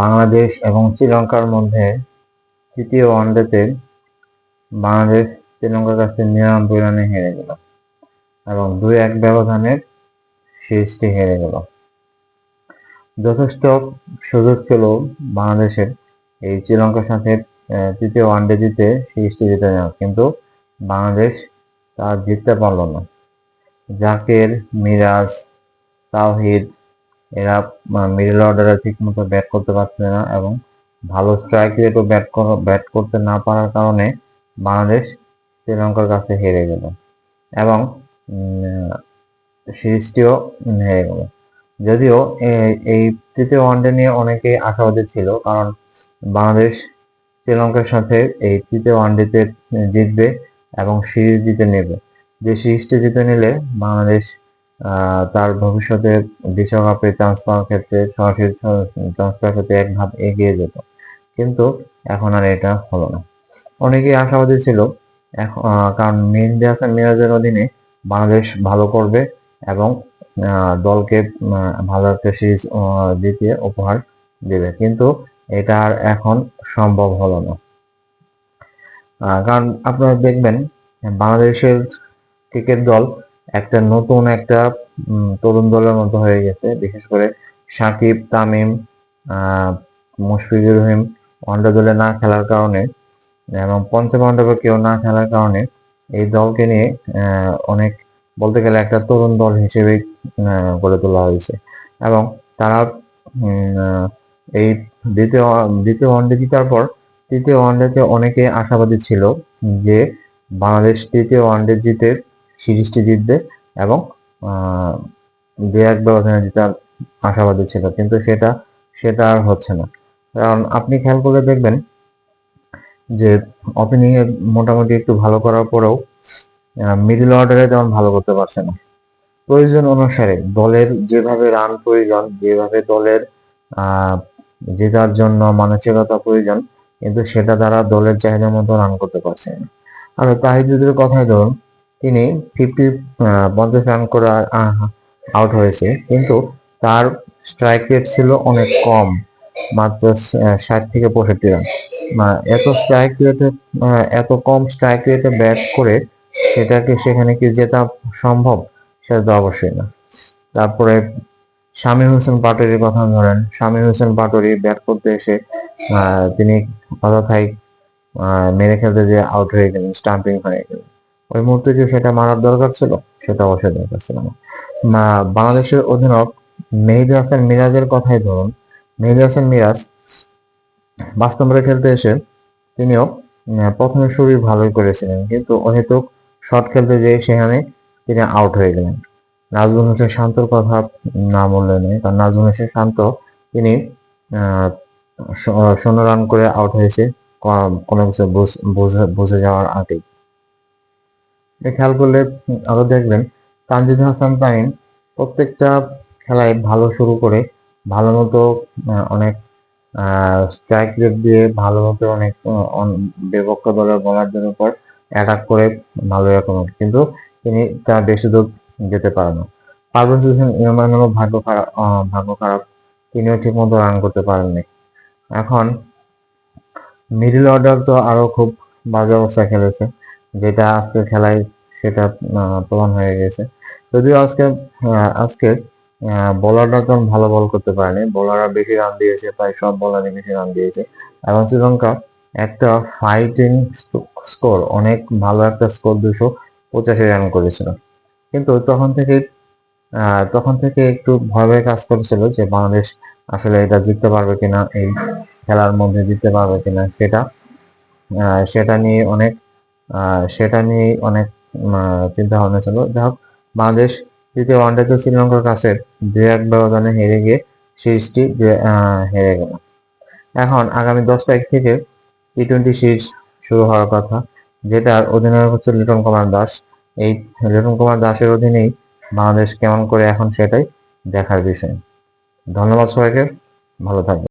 বাংলাদেশ এবং শ্রীলঙ্কার মধ্যে তৃতীয় ওয়ানডেতে বাংলাদেশ শ্রীলঙ্কার কাছে নিরানব্বই রানে হেরে গেল এবং দুই এক ব্যবধানের সিরিজটি হেরে গেল। যথেষ্ট সুযোগ ছিল বাংলাদেশের এই শ্রীলঙ্কার সাথে তৃতীয় ওয়ানডে জিতে সিরিজটি জিতে নেওয়া, কিন্তু বাংলাদেশ তা জিততে পারল না। জাকের মিরাজ, তাওহিদ এরা মিডল অর্ডারে ঠিক মতো ব্যাট করতে পারছে না এবং ভালো স্ট্রাইক রেটও ব্যাট ব্যাট করতে না পারার কারণে বাংলাদেশ শ্রীলঙ্কার কাছে হেরে গেল এবং সিরিজটিও হেরে গেল। যদিও এই তৃতীয় ওয়ানডে নিয়ে অনেকে আশাবাদী ছিল, কারণ বাংলাদেশ শ্রীলঙ্কার সাথে এই তৃতীয় ওয়ানডেতে জিতবে এবং সিরিজ জিতে নেবে। যে সিরিজটি জিতে নিলে বাংলাদেশ তার ভবিষ্যতে বিশ্বকাপে চান্স পাওয়ার ক্ষেত্রে সরাসরি চান্স পাওয়ার ক্ষেত্রে এক ধাপ এগিয়ে যেত। কিন্তু এখন আর এটা হলো না। অনেকেই আশাবাদী ছিল, এখন কারণ মেহেদি হাসান মিরাজের অধীনে বাংলাদেশ ভালো করবে এবং দলকে ভালো একটা সিরিজ জিতিয়ে উপহার দেবে। কিন্তু এটা আর এখন সম্ভব হলো না। কারণ আপনারা দেখবেন, বাংলাদেশের ক্রিকেট দল একটা নতুন একটা তরুণ দলের মতো হয়ে গেছে। বিশেষ করে সাকিব, তামিম মুশফিকুর রহিম ওয়ানডে দলে না খেলার কারণে এবং পঞ্চম পঞ্চপাণ্ডবে কেউ না খেলার কারণে এই দলকে নিয়ে অনেক বলতে গেলে একটা তরুণ দল হিসেবে গড়ে তোলা হয়েছে। এবং তারা এই দ্বিতীয় দ্বিতীয় ওয়ানডে জিতার পর তৃতীয় ওয়ানডেতে অনেকে আশাবাদী ছিল যে বাংলাদেশ তৃতীয় ওয়ানডে জিতে সিরিজটি জিতবে এবং যে এক ব্যবধানে জেতার আশাবাদী ছিল, কিন্তু সেটা সেটা আর হচ্ছে না। কারণ আপনি খেয়াল করে দেখবেন যে ওপেনিং এ মোটামুটি একটু ভালো করার পরেও মিডল অর্ডারে তেমন ভালো করতে পারছে না। প্রয়োজন অনুসারে দলের যেভাবে রান প্রয়োজন, যেভাবে দলের জেতার জন্য মানসিকতা প্রয়োজন, কিন্তু সেটা দ্বারা দলের চাহিদা মতো রান করতে পারছে না। আর তাহিদুদের কথাই ধরুন তিনি ফিফটি পঞ্চাশ রান করে আউট হয়েছে। কিন্তু তার স্ট্রাইক রেট ছিল অনেক কম, মাত্র ষাট থেকে পঁয়ষট্টি রান এত স্ট্রাইক রেটে এত কম স্ট্রাইক রেটে ব্যাট করে সেটাকে সেখানে কি জেতা সম্ভব? সেটা তো অবশ্যই না। তারপরে শামীম হোসেন পাটোয়ারির কথা ধরেন। শামীম হোসেন পাটোয়ারি ব্যাট করতে এসে তিনি অযথাই মেরে খেলতে যে আউট হয়ে গেলেন স্টাম্পিং হয়ে গেলেন। ওই মুহূর্তে কি সেটা মারার দরকার ছিল? সেটা অবশ্যই দরকার ছিল না। বাংলাদেশের অধিনায়ক মেহেদী হাসান মিরাজের কথাই ধরুন। মেহেদী হাসান মিরাজ পাঁচ নম্বরে খেলতে এসে তিনিও প্রথমে শুরুই ভালোই করেছিলেন, কিন্তু অহেতুক শট খেলতে যেয়ে সেখানে তিনি আউট হয়ে গেলেন। নাজমুল হোসেন শান্তর কথা না বললে নেই, কারণ নাজমুল হোসেন শান্ত, তিনি শূন্য রান করে আউট হয়েছে, কোনো কিছু বুঝ- যাওয়ার আগেই। খেয়াল করলে আরও দেখবেন, তানজিদ হাসান তামিম প্রত্যেকটা খেলায় ভালো শুরু করে, ভালো মতো অনেক স্ট্রাইক রেট দিয়ে ভালো মতো অনেক বিপক্ষ দলের বোলারদের উপর অ্যাটাক করে ভালো এরকম কিন্তু তিনি তা বেশি দূর যেতে পারে না। পারভেজ হোসেন ইমানুরও ভাগ্য খারাপ ভাগ্য খারাপ। তিনিও ঠিক মতো রান করতে পারেননি। এখন মিডল অর্ডার তো আরও খুব বাজে অবস্থা খেলেছে। যেটা আজকে খেলায় সেটা প্রমাণ হয়ে গেছে। যদিও আজকে আজকে বোলাররা তেমন ভালো বল করতে পারেনি। বোলাররা বেশি রান দিয়েছে, প্রায় সব বোলারই বেশি রান দিয়েছে। এবং শ্রীলঙ্কা একটা ফাইটিং স্কোর অনেক ভালো একটা স্কোর দুশো পঁচাশি রান করেছিল। কিন্তু তখন থেকে তখন থেকে একটু ভয় কাজ করেছিল যে বাংলাদেশ আসলে এটা জিততে পারবে কিনা, এই খেলার মধ্যে জিততে পারবে কিনা, সেটা সেটা নিয়ে অনেক সেটা নিয়ে অনেক চিন্তা ভাবনা ছিল। যাই হোক, বাংলাদেশ তৃতীয় ওয়ানডেতে শ্রীলঙ্কার কাছে দুই এক ব্যবধানে হেরে গিয়ে সিরিজটি হেরে গেল। এখন আগামী দশ তারিখ থেকে টি টোয়েন্টি সিরিজ শুরু হওয়ার কথা, যেটার অধিনায়ক হচ্ছে লিটন কুমার দাস। এই লিটন কুমার দাসের অধীনেই বাংলাদেশ কেমন করে এখন সেটাই দেখার বিষয়। ধন্যবাদ সবাইকে, ভালো থাকবেন।